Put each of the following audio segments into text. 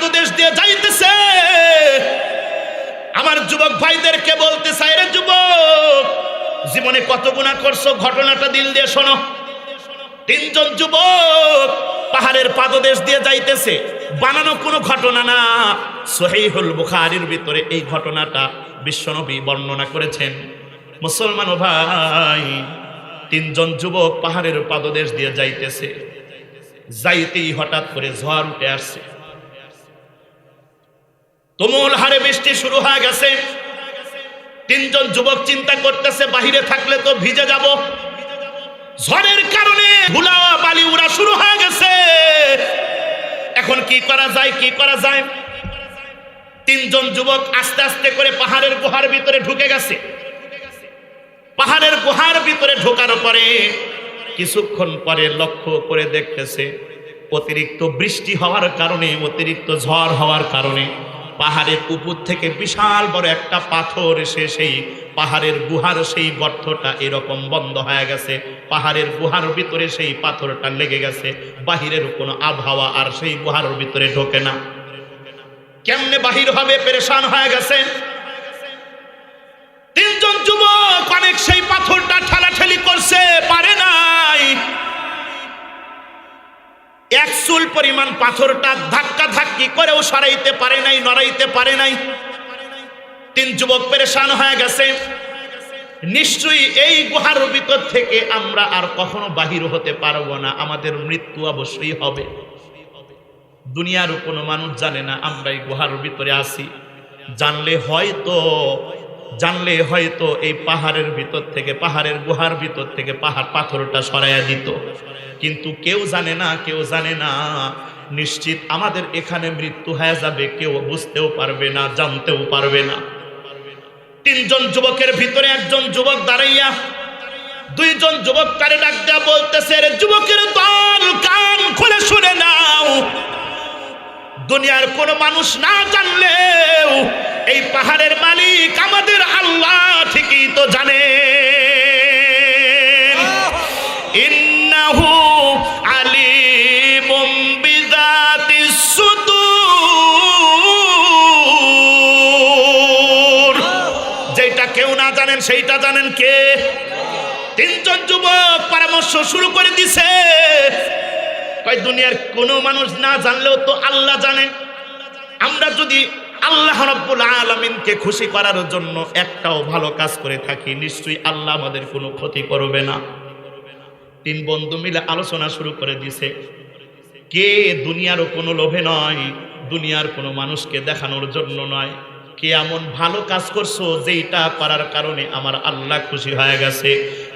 পাদদেশ দিয়ে যাইতেছে। আমার যুবক ভাইদেরকে বলতে চাই রে যুবক, জীবনে কত গুণা করছ? ঘটনাটা দিল দিয়ে শোনো। তিনজন যুবক পাহাড়ের পাদদেশ দিয়ে যাইতেছে। বানানো কোনো ঘটনা না। সহিহুল বুখারীর ভিতরে এই ঘটনাটা বিশ্বনবী বর্ণনা করেছেন। মুসলমান ভাই, তিনজন যুবক পাহাড়ের পাদদেশ দিয়ে যাইতেছে। যাইতেই হঠাৎ করে ঝড় উঠে আসছে। তুমুল হারে বৃষ্টি শুরু হয়ে গেছে। তিনজন যুবক চিন্তা করতেছে, বাহিরে থাকলে তো ভিজে যাব। ঝড়ের কারণে ধুলা বালি উড়া শুরু হয়ে গেছে। এখন কি করা যায়, কি করা যায়? তিনজন যুবক আস্তে আস্তে করে পাহাড়ের গুহার ভিতরে ঢুকে গেছে। পাহাড়ের গুহার ভিতরে ঢোকার পরে কিছুক্ষণ পরে লক্ষ্য করে দেখতেছে, অতিরিক্ত বৃষ্টি হওয়ার কারণে, অতিরিক্ত ঝড় হওয়ার কারণে পাহাড়ের উপর থেকে বিশাল বড় একটা পাথর এসে সেই পাহাড়ের গুহার সেই গর্তটা এরকম বন্ধ হয়ে গেছে। পাহাড়ের গুহার ভিতরে সেই পাথরটা লেগে গেছে। বাহিরের কোনো আবহাওয়া আর সেই গুহার ভিতরে ঢোকে না। কেমনে বাহির হবে? পেরেশান হয়ে গেছে। তিনজন যুবক অনেক সেই পাথরটা ঠেলাঠেলি করছে, পারে নাই। এক চুল পরিমাণ পাথরটা ধাক্কা ধাক্কি করেও সরাইতে পারে নাই, নড়াইতে পারে নাই। তিন যুবক পেরেশান হয়ে গেছে। নিশ্চয়ই এই গুহার ভিতর থেকে আমরা আর কখনো বাহির হতে পারব না, আমাদের মৃত্যু অবশ্যই হবে। দুনিয়ার কোনো মানুষ জানে না আমরা এই গুহার ভিতরে আছি। জানলে হয়তো জানলে হয়তো এই পাহাড়ের ভিতর থেকে, পাহাড়ের গুহার ভিতর থেকে পাহাড় পাথরটা সরাইয়া দিত। কিন্তু কেউ জানে না, কেউ জানে না। নিশ্চিত আমাদের এখানে মৃত্যু হয়ে যাবে, কেউ বুঝতেও পারবে না, জানতেও পারবে না। তিনজন যুবকের ভিতরে একজন যুবক দাঁড়াইয়া, দুইজন যুবক কারে ডাক দেয়া বলতেছে, রে যুবকের দল, কান খুলে শুনে নাও। দুনিয়ার কোনো মানুষ না জানলেও এই পাহাড়ের মালিক আমাদের আল্লাহ ঠিকই তো জানে ইন্নাহু আলিমুম বিযাতিস সুদূর। যেটা কেউ না জানেন, সেইটা জানেন কে? তিনজন যুবক পরামর্শ শুরু করে দিছে। দুনিয়ার কোনো মানুষ না জানলেও তো আল্লাহ জানে। আমরা যদি আল্লাহ রব্বুল আলমিনকে খুশি করার জন্য একটাও ভালো কাজ করে থাকি, নিশ্চয়ই আল্লাহ আমাদের কোনো ক্ষতি করবে না। তিন বন্ধু মিলে আলোচনা শুরু করে দিছে, কে দুনিয়ারও কোনো লোভে নয়, দুনিয়ার কোনো মানুষকে দেখানোর জন্য নয়। কে এমন ভালো কাজ করছ যেইটা করার কারণে আমার আল্লাহ খুশি হয়ে গেছে?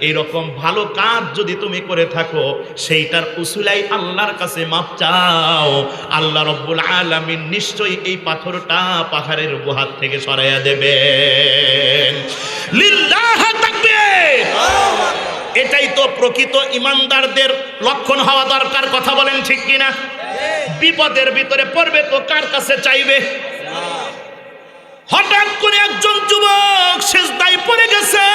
এইরকম ভালো কাজ যদি তুমি করে থাকো, সেইটার উসুলাই আল্লাহর কাছে মাপ চাও। আল্লাহ রব্বুল আলামিন নিশ্চয়ই এই পাথরটা পাহাড়ের গুহার থেকে সরাইয়া দেবে এটাই তো প্রকৃত ইমানদারদের লক্ষণ হওয়া দরকার, কথা বলেন ঠিক কিনা? বিপদের ভিতরে পড়বে তো কার কাছে চাইবে? হঠাৎ করে একজন যুবক শেষদায় পড়ে গেছে।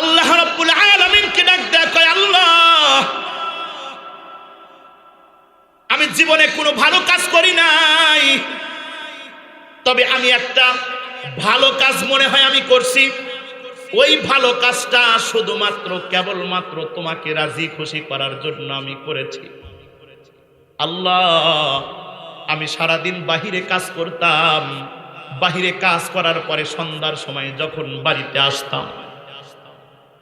আল্লাহ রাব্বুল আলামিনকে ডাক দেয়া আল্লাহ, আমি জীবনে কোনো ভালো কাজ করি নাই। তবে আমি একটা ভালো কাজ মনে হয় আমি করছি। ওই ভালো কাজটা শুধুমাত্র, কেবলমাত্র তোমাকে রাজি খুশি করার জন্য আমি করেছি। আল্লাহ আমি সারাদিন বাহিরে কাজ করতাম। বাহিরে কাজ করার পরে সন্ধ্যার সময় যখন বাড়িতে আসতাম,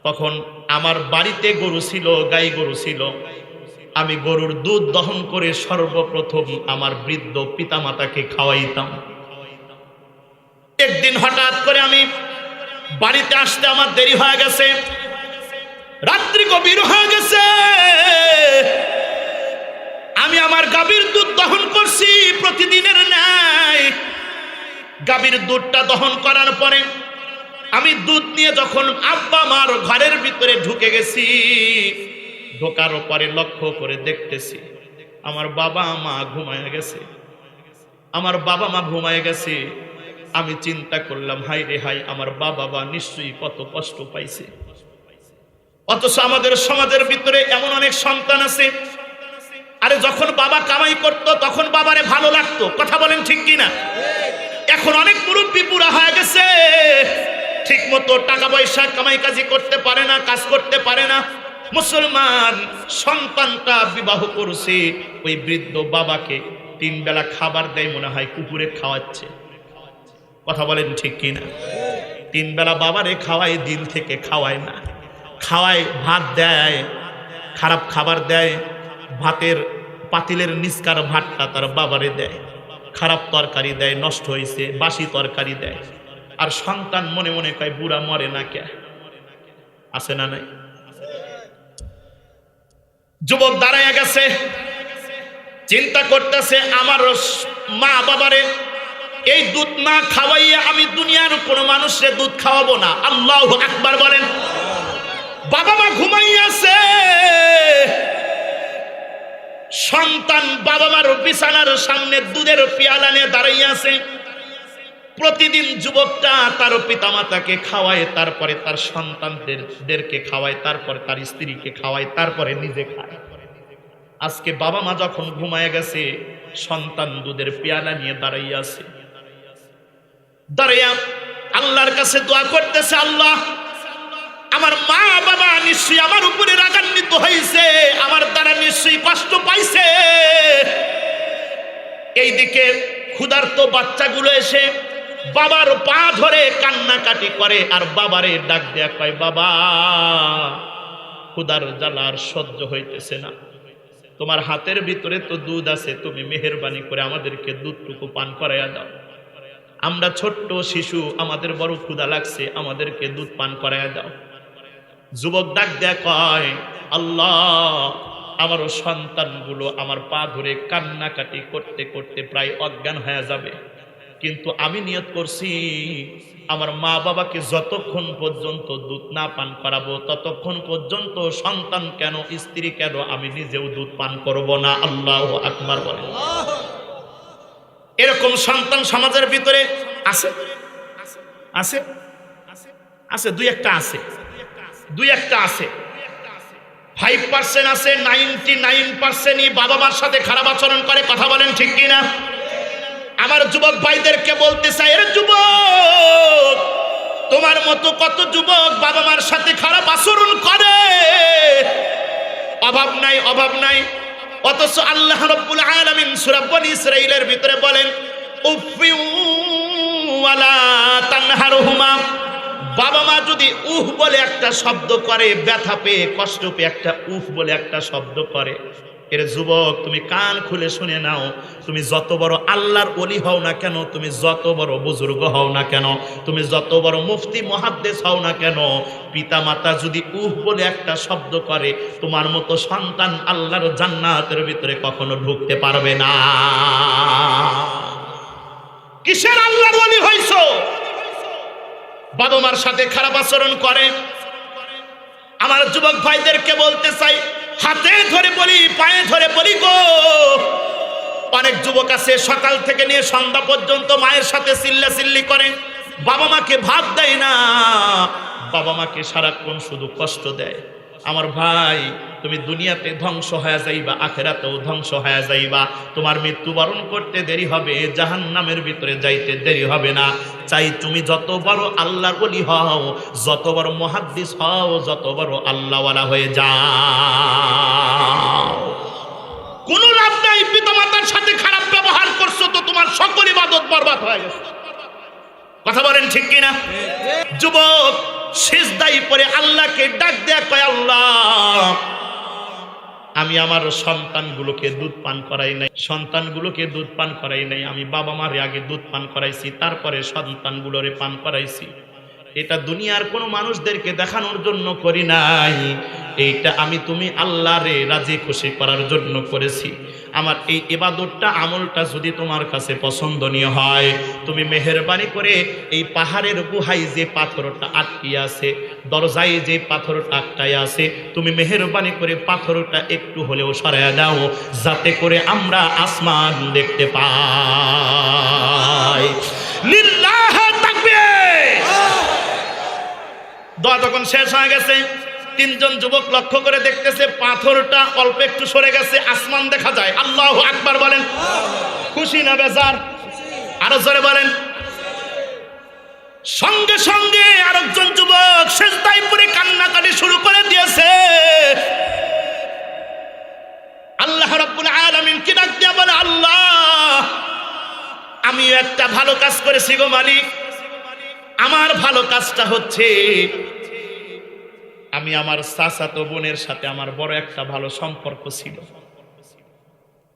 তখন আমার বাড়িতে গরু ছিল, গাই গরু ছিল। আমি গরুর দুধ দহন করে সর্বপ্রথম আমার বৃদ্ধ পিতামাতাকে খাওয়াইতাম। একদিন হঠাৎ করে আমি বাড়িতে আসতে আমার দেরি হয়ে গেছে। রাত্রি গভীর হয়ে গেছে। গাভীর দুধটা দহন করার পরে আমি দুধ নিয়ে যখন আব্বা মার ঘরের ভিতরে ঢুকে গেছি, ঢোকার পরে লক্ষ্য করে দেখতেছি আমার বাবা মা ঘুমায় গেছে। আমার বাবা মা ঘুমায় গেছে। আমি চিন্তা করলাম হাই রে হাই আমার বাবা মা নিশ্চয়ই কত কষ্ট পাইছে। অথচ আমাদের সমাজের ভিতরে এমন অনেক সন্তান আছে। আরে যখন বাবা কামাই করতো, তখন বাবারে ভালো লাগতো। কথা বলেন ঠিক কিনা? এখন অনেক মুরব্বী পুরা হয়ে গেছে। ঠিক মতো টাকা পয়সা কামাই কাজি করতে পারে না, কাজ করতে পারে না। মুসলমান সন্তানটা বিবাহ করছে, ওই বৃদ্ধ বাবাকে তিন বেলা খাবার দেয় মনে হয় কুকুরে খাওয়াচ্ছে। কথা বলেন ঠিক কিনা? তিন বেলা বাবারে খাওয়ায়, দিল থেকে খাওয়ায় না। খাওয়ায়, ভাত দেয়, খারাপ খাবার দেয়, ভাতের পাতিলের নিষ্কার ভাতটা তার বাবারে দেয়। খারাপ তরকারি দেয়, নষ্ট হয়েছে বাসি তরকারি দেয়। আর সন্তান মনে মনে কয়, বুড়া মরে না কে? আছে না নাই? যুবক দাঁড়ায় গেছে, চিন্তা করতেছে, আমার মা বাবারে, এই দুধ না খাওয়াইয়া আমি দুনিয়ার কোনো মানুষের দুধ খাওয়াবো না। আল্লাহ আকবার বলেন, বাবা মা ঘুমাইয়াছে। সন্তান বাবা মার বিছানার সামনে দুধের পেয়ালা নিয়ে দাঁড়াইয়াছে প্রতিদিন যুবকটা তার পিতামাতাকে খাওয়ায়, তারপরে তার সন্তানদেরকে খাওয়ায়, তারপরে তার স্ত্রীকে খাওয়ায়, তারপরে নিজে খায়। আজকে বাবা মা যখন ঘুমায় গেছে, সন্তান দুধের পেয়ালা নিয়ে দাঁড়াইয়াছে দাঁড়াইয়া আল্লাহর কাছে দোয়া করতেছে, আল্লাহ আমার মা বাবা নিশ্চয়ই আমার উপরে রাগান্বিত হয়েছে আমার দ্বারা নিশ্চয়ই কষ্ট পাইছে। এইদিকে ক্ষুধার্ত বাচ্চাগুলো এসে বাবার পা ধরে কান্নাকাটি করে আর বাবারে ডাক দেয়া কয়, বাবা, ক্ষুধার জ্বালার সহ্য হইতেছে না। তোমার হাতের ভিতরে তো দুধ আছে, তুমি মেহরবানি করে আমাদেরকে দুধটুকু পান করাইয়া দাও। আমরা ছোট্ট শিশু, আমাদের বড় ক্ষুধা লাগছে, আমাদেরকে দুধ পান করাইয়া দাও। যুবক ডাক দেয়া কয়, আল্লাহ আমারও সন্তানগুলো আমার পা ধরে কান্নাকাটি করতে করতে প্রায় অজ্ঞান হয়ে যাবে। কিন্তু আমি নিয়ত করছি, আমার মা বাবাকে যতক্ষণ পর্যন্ত দুধ না পান করাবো, ততক্ষণ পর্যন্ত সন্তান কেন, স্ত্রী কেন, আমি নিজেও দুধ পান করব না। আল্লাহ আকবার বলে। এরকম সন্তান সমাজের ভিতরে আছে? আছে? আছে, দুই একটা আছে। দুই একটা আছে। ফাইভ পার্সেন্ট আছে নাইনটি নাইন পার্সেন্টই বাবা মার সাথে খারাপ আচরণ করে, কথা বলেন ঠিক কিনা? আমার যুবক ভাইদেরকে বলতে চাই, এর যুবক, তোমার মতো কত যুবক বাবা মার সাথে খারাপ আচরণ করে? অভাব নাই অভাব নাই। অথচ আল্লাহ রব্বুল আলামিন সূরা বনী ইসরাঈলের ভিতরে বলেন, উফিউ ওয়ালা তানহারহুমা। বাবা মা যদি উহ বলে একটা শব্দ করে, ব্যথা পেয়ে, কষ্ট পেয়ে একটা উফ বলে একটা শব্দ করে, এর যুবক, তুমি কান খুলে শুনে নাও, তুমি যত বড় আল্লাহর অলি হও না কেন, তুমি যত বড় বুজুর্গ হও না কেন, তুমি যত বড় মুফতি মহাদ্দেশ হও না কেন পিতা মাতা যদি উহ বলে একটা শব্দ করে, তোমার মতো সন্তান আল্লাহর জান্নাতের ভিতরে কখনো ঢুকতে পারবে না। কিসের আল্লাহর অলি হইছো? বাবা মার সাথে খারাপ আচরণ করে। আমার যুবক ভাইদেরকে বলতে চাই, হাতে ধরে বলি, পায়ে ধরে বলি গো। অনেক যুবক আছে, সকাল থেকে নিয়ে সন্ধ্যা পর্যন্ত মায়ের সাথে চিল্লা চিল্লি করে। বাবা মাকে ভাত দেয় না। বাবা মাকে সারাক্ষণ শুধু কষ্ট দেয়। আমার ভাই, তুমি দুনিয়াতে ধ্বংস হয়ে যাইবা, আখেরাতেও ধ্বংস হয়ে যাইবা। তোমার মৃত্যুবরণ করতে দেরি হবে জাহান নামের ভিতরে যাইতে দেরি হবে না। চাই তুমি যত বড় আল্লাহর বলি হও, যত বড় মহাদ্দিস হও, যত বড় আল্লাহওয়ালা হয়ে যাও। কোন লাভ নাই, পিতামাতার সাথে খারাপ ব্যবহার করছ তো তোমার সকল ইবাদত বরবাদ হয়ে গেছে। কথা বলেন ঠিক কিনা? যুবক শেষদাই পরে আল্লাহকে ডাক দেয়া কয়, আল্লাহ, আমি আমার সন্তানগুলোকে দুধ পান করাই নাই, সন্তানগুলোকে দুধ পান করাই নাই, আমি বাবা মারে আগে দুধ পান করাইছি, তারপরে সন্তানগুলোরে পান করাইছি। এটা দুনিয়ার কোনো মানুষদেরকে দেখানোর জন্য করি নাই। এইটা আমি তুমি আল্লাহরে রাজি খুশি করার জন্য করেছি। আমার এই এবাদতটা আমলটা যদি তোমার কাছে পছন্দনীয় হয়, তুমি মেহরবানি করে এই পাহাড়ের গুহায় যে পাথরটা আটকিয়ে আছে, দরজায় যে পাথরটা আটকায় আছে, তুমি মেহরবানি করে পাথরটা একটু হলেও সরায় দাও, যাতে করে আমরা আসমান দেখতে পাই। দোয়া যখন শেষ হয়ে গেছে, তিনজন যুবক লক্ষ্য করে দেখতেছে পাথরটা অল্প একটু সরে গেছে, আসমান দেখা যায়। আল্লাহ আকবার বলেন, খুশি না বেজার? আরও জোরে বলেন, সঙ্গে সঙ্গে আরেকজন যুবক শেষদাই পরে কান্নাকাটি শুরু করে দিয়েছে। আল্লাহ রাব্বুল আলামিন কি ডাক দিয়া বলে, আল্লাহ আমি একটা ভালো কাজ করেছি গো মালিক। আমার ভালো কাজটা হচ্ছে। আমি আমার চাচাতো বোনের সাথে আমার বড় একটা ভালো সম্পর্ক ছিল।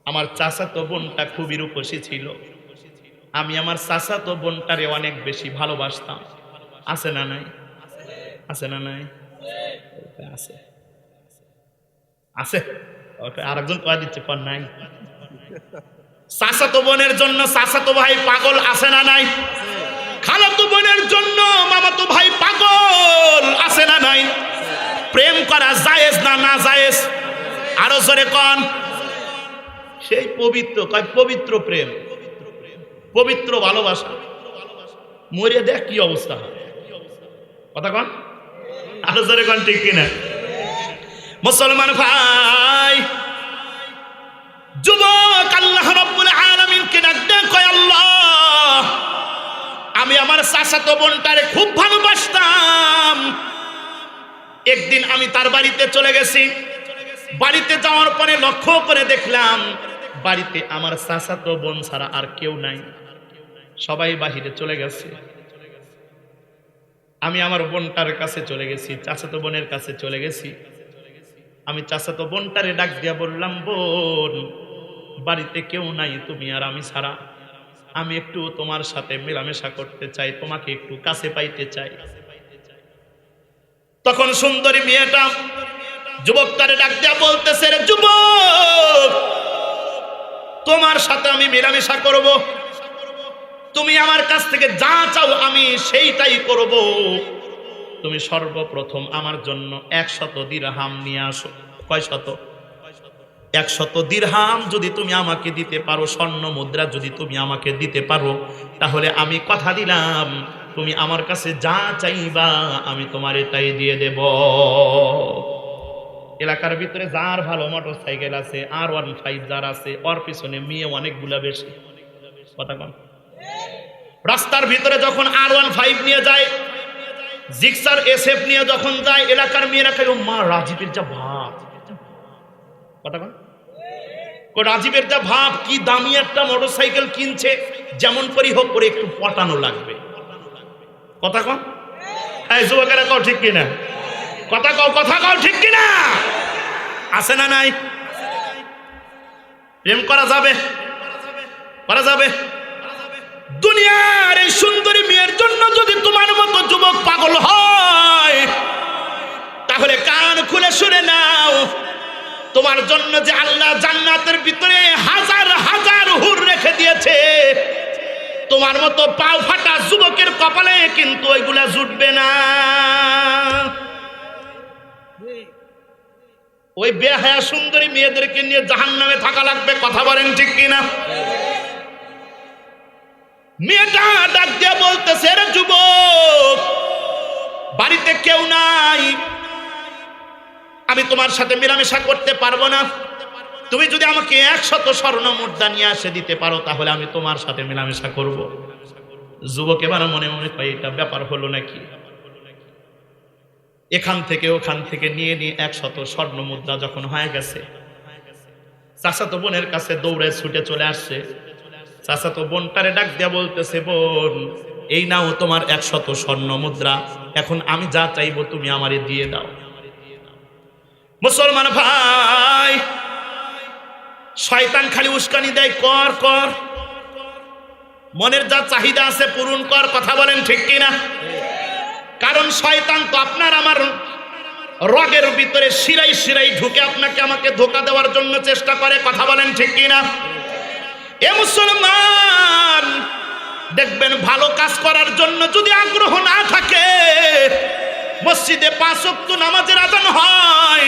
আমার চাচাতো বোনটা খুবই রূপসী ছিল। আমি আমার চাচাতো বোনটারে অনেক বেশি ভালোবাসতাম। আছে না নাই? আছে না নাই? আছে। আছে? আরেকজন কয়া দিচ্ছে? পর নাই? চাচাতো বোনের জন্য চাচাতো ভাই পাগল আছে না নাই? বোনের জন্য মামাতো ভাই পাগল, আছে না নাই? প্রেম করা জায়েজ না না জায়েজ? আরও জোরে কন। সেই পবিত্র, কয় পবিত্র প্রেম, পবিত্র ভালোবাসা। মরে দেখ কি অবস্থা। কথা কন। আরও জোরে কন, ঠিক কিনা। মুসলমান ভাই, যুবক আল্লাহ রব্বুল আলামিনকে ডাক কয় আমার চাচাতো বোনটারে খুব ভালোবাসতাম। একদিন আমি তার বাড়িতে চলে গেছি। বাড়িতে যাওয়ার পরে লক্ষ্য করে দেখলাম, বাড়িতে আমার চাচাতো বোন ছাড়া আর কেউ নাই। সবাই বাহিরে চলে গেছে। আমি আমার বোনটার কাছে চলে গেছি, চাচাতো বোনের কাছে চলে গেছি। আমি চাচাতো বোনটারে ডাক দিয়া বললাম, বোন, বাড়িতে কেউ নাই তুমি আর আমি ছাড়া। আমি একটু তোমার সাথে মেলামেশা করতে চাই, তোমাকে একটু কাছে পাইতে চাই। তখন সুন্দরী মেয়েটা যুবকটারে ডাক দিয়া বলতেছে, রে যুবক, তোমার সাথে আমি মেলামেশা করব। তুমি আমার কাছ থেকে যা চাও আমি সেইটাই করব। তুমি সর্বপ্রথম আমার জন্য একশত দিরহাম নিয়ে আসো। কয় শত একশত দিরহাম যদি তুমি আমাকে দিতে পারো, স্বর্ণ মুদ্রা যদি তুমি আমাকে দিতে পারো, তাহলে আমি কথা দিলাম, তুমি আমার কাছে যা চাইবা আমি তোমার এটাই দিয়ে দেব। এলাকার ভিতরে যার ভালো মোটর সাইকেল আছে আর ওয়ান ফাইভ যার আছে, ওর পিছনে মেয়ে অনেকগুলা বেশি। কথা কন। রাস্তার ভিতরে যখন আর ওয়ান ফাইভ নিয়ে যায় জিক্সার এসএফ নিয়ে যখন যায়, এলাকার মেয়েরা কেউ মা রাজীবের যা ভাত কথা কন। রাজীবের যা ভাব, কি দামি একটা মোটরসাইকেল কিনছে, যেমন করি হোক করে একটু পটানো লাগবে। কথা কন যুবকেরা কও ঠিক কিনা? কথা কও কথা কও ঠিক কিনা? আছে না নাই? প্রেম করা যাবে? করা যাবে? দুনিয়ার এই সুন্দরী মেয়ের জন্য যদি তোমার মতো যুবক পাগল হয়, তাহলে কান খুলে শুনে নাও। তোমার জন্য যে আল্লাহ জান্নাতের ভিতরে হাজার হাজার হুর রেখে দিয়েছে। তোমার মতো পাও ফাটা যুবকের কপালে কিন্তু ওইগুলা জুটবে না। ওই বেহায়া সুন্দরী মেয়েদেরকে নিয়ে জাহান নামে থাকা লাগবে, কথা বলেন ঠিক কিনা? মেয়েটা ডাক দিয়ে বলতেছে রে যুবক, বাড়িতে কেউ নাই আমি তোমার সাথে মেলামেশা করতে পারব না। তুমি যদি আমাকে একশত স্বর্ণ মুদ্রা নিয়ে আসে দিতে পারো, তাহলে আমি তোমার সাথে মেলামেশা করব। যুবক এবার মনে মনে হয় এটা ব্যাপার হলো নাকি? এখান থেকে, ওখান থেকে নিয়ে নিয়ে একশত স্বর্ণ মুদ্রা যখন হয়ে গেছে, চাচাতো বোনের কাছে দৌড়ে ছুটে চলে আসছে। চাচাতো বোনটারে ডাক দিয়া বলতেছে, বোন, এই নাও তোমার একশত স্বর্ণ মুদ্রা। এখন আমি যা চাইব তুমি আমারে দিয়ে দাও। মুসলমান ভাই, শয়তান খালি উস্কানি দেয়, কর কর। মনের যা চাহিদা আছে পূরণ কর, কথা বলেন ঠিক কিনা? কারণ শয়তান তো আপনার আমার রগের ভিতরে শিরাই শিরাই ঢুকে আপনাকে আমাকে ধোকা দেওয়ার জন্য চেষ্টা করে, কথা বলেন ঠিক কিনা? এ মুসলমান, দেখবেন ভালো কাজ করার জন্য যদি আগ্রহ না থাকে মসজিদে পাঁচ অক্ত নামাজের আজান হয়।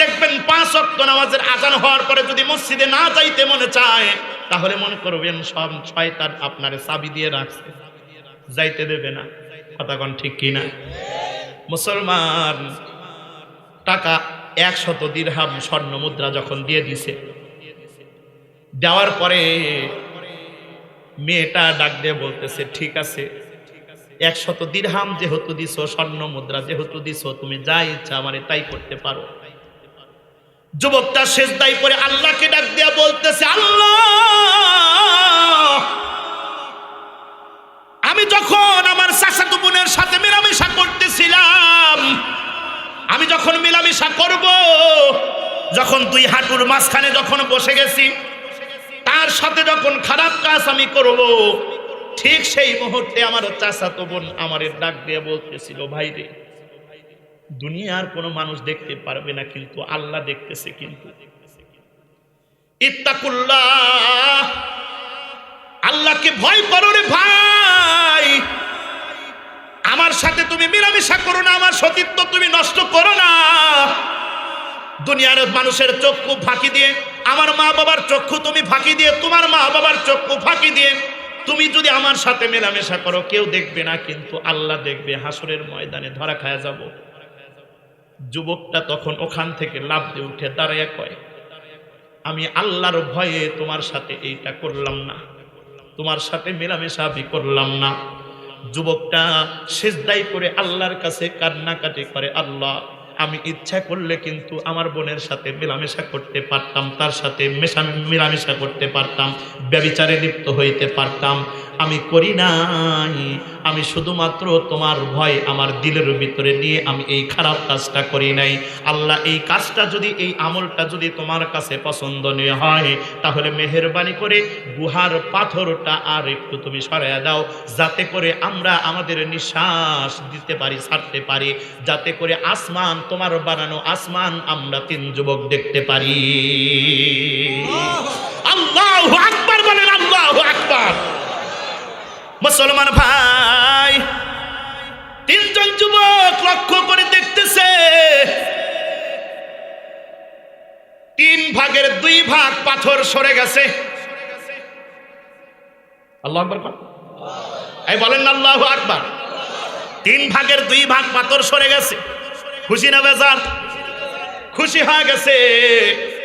দেখবেন পাঁচ অক্ত নামাজের আজান হওয়ার পরে যদি মসজিদে না যাইতে মনে চায়, তাহলে মনে করবেন সব শয়তান আপনারে চাবি দিয়ে রাখছে। যাইতে দেবে না। কথা কন ঠিক কিনা? মুসলমান, টাকা একশত দিরহাম স্বর্ণ মুদ্রা যখন দিয়ে দিছে, দেওয়ার পরে মেয়েটা ডাক দিয়ে বলতেছে, ঠিক আছে একশত দিরহাম যেহেতু দিছ, স্বর্ণ মুদ্রা যেহেতু দিছ, তুমি যা ইচ্ছা আমারে তাই করতে পারো। যুবকটা শেষ দায়ী করে আল্লাহকে ডাক দিয়া বলতেছে, আল্লাহ! আমি যখন আমার চাচাতো বোনের সাথে মেলামেশা করতেছিলাম, আমি যখন মেলামেশা করব, যখন দুই হাঁটুর মাঝখানে যখন বসে গেছি, তার সাথে যখন খারাপ কাজ আমি করব ঠিক সেই মুহূর্তে আমার চাচাতো বোন আমারে ডাক দিয়ে বলতেছিল, ভাই রে, দুনিয়ার কোনো মানুষ দেখতে পারবে না কিন্তু আল্লাহ দেখতেছে কিন্তু। আল্লাহকে ভয় করো রে ভাই। আমার সাথে তুমি মিলামিশা করো না, আমার সতীত্ব তুমি নষ্ট করো না। দুনিয়ার মানুষের চক্ষু ফাঁকি দিয়ে, আমার মা বাবার চক্ষু তুমি ফাঁকি দিয়ে, তোমার মা বাবার চক্ষু ফাঁকি দিয়ে তুমি যদি আমার সাথে মেলামেশা করো, কেউ দেখবে না, কিন্তু আল্লাহ দেখবে, হাসরের ময়দানে ধরা খায়া যাব। যুবকটা তখন ওখান থেকে লাভ দিয়ে উঠে দাঁড়ায় কয়, আমি আল্লাহর ভয়ে তোমার সাথে এইটা করলাম না। তোমার সাথে মেলামেশা আমি করলাম না। যুবকটা সেজদাই করে আল্লাহর কাছে কান্নাকাটি করে, আল্লাহ আমি ইচ্ছা করলে কিন্তু আমার বোনের সাথে মেলামেশা করতে পারতাম, তার সাথে মেশা, মেলামেশা করতে পারতাম, ব্যবিচারে লিপ্ত হইতে পারতাম। আমি করি নাই, আমি শুধুমাত্র তোমার ভয় আমার দিলের ভিতরে নিয়ে আমি এই খারাপ কাজটা করি নাই। আল্লাহ, এই কাজটা যদি, এই আমলটা যদি তোমার কাছে পছন্দনীয় হয়, তাহলে মেহরবানি করে গুহার পাথরটা আর একটু তুমি সরাইয়া দাও, যাতে করে আমরা আমাদের নিঃশ্বাস দিতে পারি, ছাড়তে পারি, যাতে করে আসমান তোমার বানানো আসমান আমরা তিন যুবক দেখতে পারি। আল্লাহ বলেন, আল্লাহ মুসলমান ভাই, তিনজন যুবক লক্ষ্য করে দেখতেছে, তিন ভাগের দুই ভাগ পাথর সরে গেছে। আল্লাহ আকবার। এই বলেন আল্লাহ আকবার। তিন ভাগের দুই ভাগ পাথর সরে গেছে। খুশি না বেজার? খুশি হয়ে গেছে।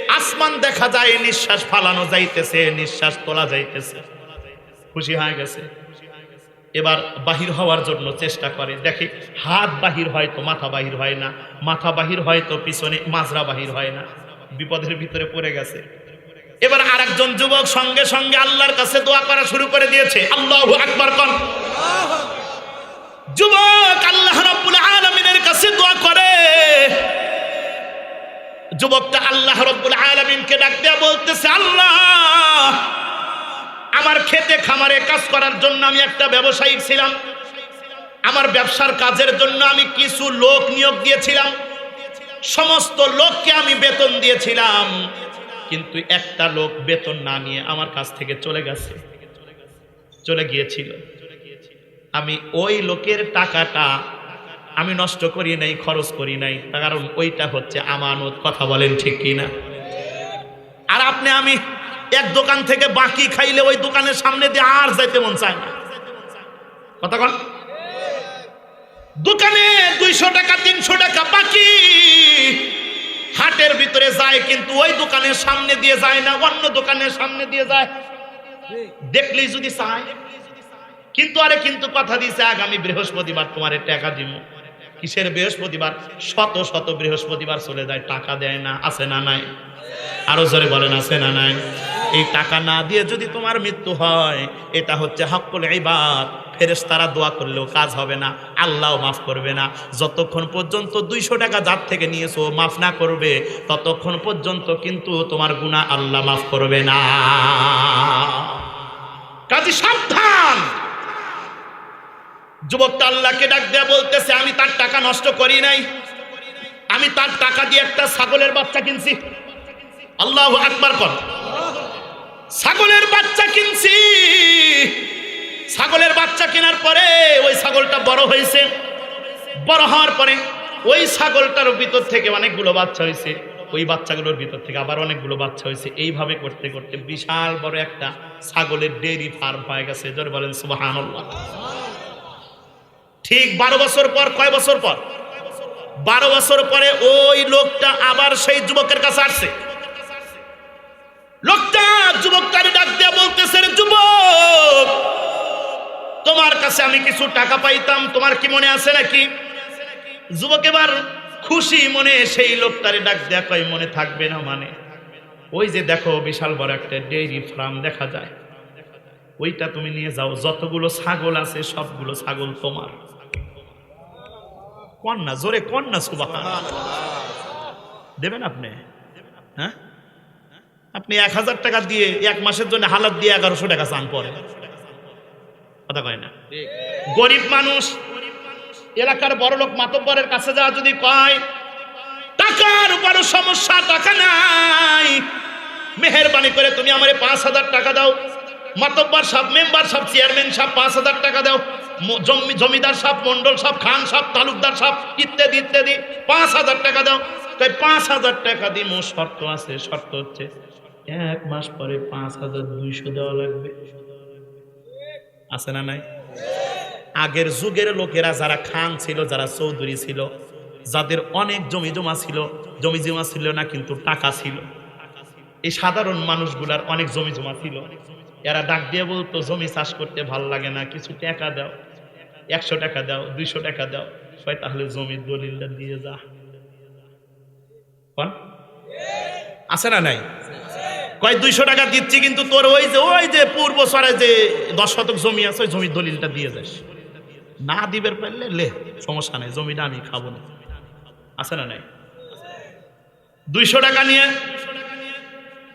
আসমান দেখা যায়, নিঃশ্বাস ফালানো যাইতেছে, নিঃশ্বাস তোলা যাইতেছে। খুশি হয়ে গেছে। এবার বাহির হওয়ার জন্য চেষ্টা করে। দেখে, হাত বাহির হয় তো মাথা বাহির হয় না? মাথা বাহির হয় তো পিছনে মাজরা বাহির হয় না? বিপদের ভিতরে পড়ে গেছে। এবার আরেকজন যুবক সঙ্গে সঙ্গে আল্লাহর কাছে দোয়া করা শুরু করে দিয়েছে। আল্লাহ আকবার কন। যুবক, আল্লাহ রাব্বুল আলামিনের কাছে দোয়া করে। যুবকটা আল্লাহ রাব্বুল আলামিনকে ডাক দেয়া বলতেছে, আল্লাহ, আমার খেতে খামারে কাজ করার জন্য আমি একটা ব্যবসায়ী ছিলাম। আমার ব্যবসার কাজের জন্য আমি কিছু লোক নিয়োগ দিয়েছিলাম। সমস্ত লোককে আমি বেতন দিয়েছিলাম। কিন্তু একটা লোক বেতন না নিয়ে আমার কাছ থেকে চলে গেছে, চলে গিয়েছিল। আমি ওই লোকের টাকাটা আমি নষ্ট করি নাই, খরচ করি নাই কারণ ওইটা হচ্ছে আমানত, কথা বলেন ঠিক কিনা? আর আপনি আমি এক দোকান থেকে বাকি খাইলে ওই দোকানের সামনে দিয়ে আর যাইতে মন চায় না। কথা কন। দোকানে দুইশো টাকা, তিনশো টাকা বাকি। হাটের ভিতরে যায় কিন্তু ওই দোকানের সামনে দিয়ে যায় না, অন্য দোকানের সামনে দিয়ে যায়। দেখলেই যদি চায়। কিন্তু আরে কিন্তু কথা দিছে আগামী বৃহস্পতিবার তোমার টাকা দিব। কিসের বৃহস্পতিবার? শত শত বৃহস্পতিবার চলে যায়, টাকা দেয় না, আছে না নাই? আরও জোরে বলেন, আছে না নাই? এই টাকা না দিয়ে যদি তোমার মৃত্যু হয়, এটা হচ্ছে হকুল ইবাদ। ফেরেশতারা দোয়া করলেও কাজ হবে না, আল্লাহ মাফ করবে না। যতক্ষণ পর্যন্ত দুইশো টাকা যার থেকে নিয়েছো মাফ না করবে, ততক্ষণ পর্যন্ত কিন্তু তোমার গুণা আল্লাহ মাফ করবে না। কাজী সাবধান! যুবকটা আল্লাহকে ডাক দেয়া বলতেছে, আমি তার টাকা নষ্ট করি নাই। আমি তার টাকা দিয়ে একটা ছাগলের বাচ্চা কিনছি। আল্লাহ আকবার কর। ছাগলের বাচ্চা কিনছি। ছাগলের বাচ্চা কেনার পরে ওই ছাগলটা বড় হয়েছে। বড় হওয়ার পরে ওই ছাগলটার ভিতর থেকে অনেকগুলো বাচ্চা হয়েছে। ওই বাচ্চাগুলোর ভিতর থেকে আবার অনেকগুলো বাচ্চা হয়েছে। এইভাবে করতে করতে বিশাল বড় একটা ছাগলের ডেইরি ফার্ম হয়ে গেছে। জোরে বলেন, সুবহানাল্লাহ। ঠিক বারো বছর পর, কয় বছর পর? বারো বছর পরে ওই লোকটা আবার সেই যুবকের কাছে আসছে। লোকটা যুবকটারে ডাক দিয়া বলতেছে যুবক, তোমার কাছে আমি কিছু টাকা পাইতাম, তোমার কি মনে আছে নাকি? যুবক এবার খুশি মনে সেই লোকটারে ডাক দেয়া কয়, মনে থাকবে না মানে? ওই যে দেখো বিশাল বড় একটা ডেইরি ফার্ম দেখা যায়। ওইটা তুমি নিয়ে যাও, যতগুলো ছাগল আছে সবগুলো ছাগল তোমার। কন্যা জোরে কন্যা সুবাহ দেবেন আপনি? হ্যাঁ? আপনি এক হাজার টাকা দিয়ে এক মাসের জন্য হালাত দিয়ে এগারোশো টাকা চান পরে। কথা কয় না? গরিব মানুষ এলাকার বড় লোক মাতব্বরের কাছে যাওয়া যদি কয় টাকার বড় সমস্যা টাকা নাই। মেহরবানি করে তুমি আমারে পাঁচ হাজার টাকা দাও। মাতব্বর সব মেম্বার সব চেয়ারম্যান সব পাঁচ হাজার টাকা দাও। জমিদার সব মন্ডল সব খান সব তালুকদার সব ইত্যাদি ইত্যাদি। পাঁচ হাজার টাকা দাও। তাই পাঁচ হাজার টাকা দিয়ে মোট শর্ত আছে, শর্ত হচ্ছে এক মাস পরে পাঁচ হাজার দুইশো দেওয়া লাগবে। আছে না নাই? আগের যুগের লোকেরা যারা খান ছিল, যারা চৌধুরী ছিল, যাদের অনেক জমি জমা ছিল, জমি জমা ছিল না, কিন্তু টাকা ছিল। এই সাধারণ মানুষগুলার অনেক জমি জমা ছিল। এরা ডাক দিয়ে বলতো, জমি চাষ করতে ভালো লাগে না, কিছু টাকা দাও। একশো টাকা দাও, দুইশো টাকা দাও। কয় তাহলে জমির দলিলটা দিয়ে যা? আছে না নাই? কয়, দুইশো টাকা দিচ্ছি, কিন্তু তোর ওই যে ওই যে পূর্ব সরে যে দশ শতক জমি আছে, ওই জমির দলিলটা দিয়ে যাস। না দিবের পারলে লে, সমস্যা নেই, জমিটা আমি খাব না। আছে না নাই? দুইশো টাকা নিয়ে,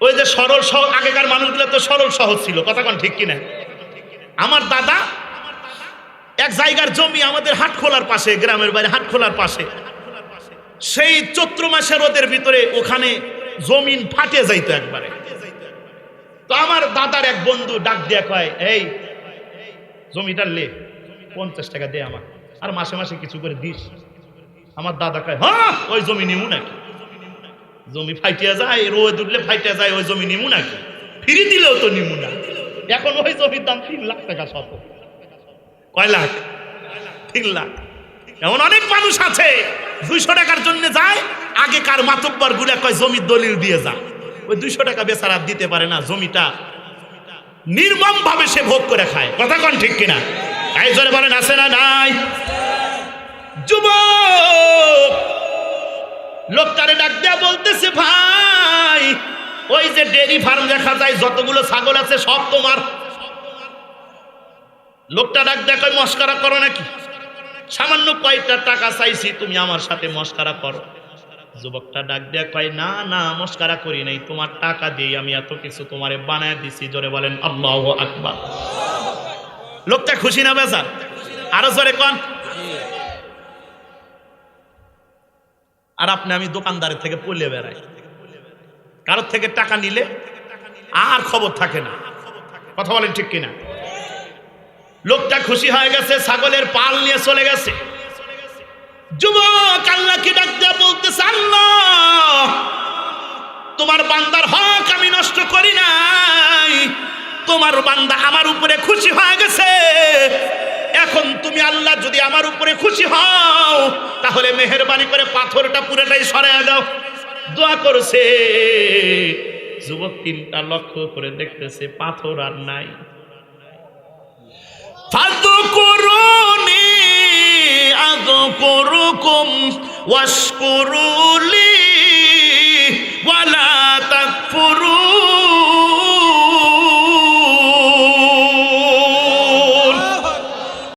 ওই যে সরল সহ, আগেকার মানুষগুলো তো সরল সহজ ছিল, কথা কোন ঠিক কিনা? আমার দাদা এক জায়গার জমি আমাদের হাট খোলার পাশে, গ্রামের বাইরে হাট খোলার পাশে। সেই চৈত্র মাসের রোদের ভিতরে ওখানে জমিন ফাটে যাইতো একবারে। তো আমার দাদার এক বন্ধু ডাক দিয়া কয়, এই জমিটা লে, পঞ্চাশ টাকা দে আমার আর মাসে মাসে কিছু করে দিস। আমার দাদা কয় হ্যাঁ ওই জমি নিমু নাকি? জমি ফাইটিয়া যায়, রোদ উঠলে ফাইটিয়া যায়, ওই জমি নিমু নাকি? ফিরি দিলেও তো নিমু না। এখন ওই জমির দাম তিন লাখ টাকা শত কয় লাখ? তিন লাখ। এমন অনেক মানুষ আছে, দুইশো টাকার জন্য যায়, আগেকার মাতব্বরগুলা কয় জমির দলিল দিয়ে যা। ওই দুইশো টাকা বেচারা দিতে পারে না জমিটা। নির্মম ভাবে সে ভোগ করে খায়। কথা কন ঠিক কিনা? এই জোরে বলেন, আছে না নাই? যুবক, লোকটারে ডাক দেয়া বলতেছে, ভাই, ওই যে ডেরি ফার্ম দেখা যায়, যতগুলো ছাগল আছে সব তোমার লোকটা ডাক কয় মস্কারা করো নাকি? সামান্য কয়েকটা টাকা চাইছি, তুমি আমার সাথে মস্কারা করো। যুবকটা ডাক দেয়া কয়, না না, মস্কারা করি নাই, তোমার টাকা দিয়ে আমি এত কিছু তোমারে বানায় দিছি। জোরে বলেন, আল্লাহ আকবার। লোকটা খুশি না বেজার? আরও জোরে কন। আর আপনি, আমি দোকানদারের থেকে পলে বেড়াই। কারোর থেকে টাকা নিলে আর খবর থাকে না। কথা বলেন ঠিক কিনা? লোকটা খুশি হয়ে গেছে, ছাগলের পাল নিয়ে চলে গেছে। যুবক, আল্লাহকে ডাক দেয়া বলতেছে, আল্লাহ, তোমার বান্দার হক আমি নষ্ট করি নাই। তোমার বান্দা আমার উপরে খুশি হয়ে গেছে। এখন তুমি আল্লাহ যদি আমার উপরে খুশি হও, তাহলে মেহরবানি করে পাথরটা পুরোটাই সরাই দাও। দোয়া করছে। যুবক তিনটা লক্ষ্য করে দেখতেছে, পাথর আর নাই। ফাদকুরুনি আযকুরুকুম ওয়াশকুরুলি ওয়ালা তাকফুরুন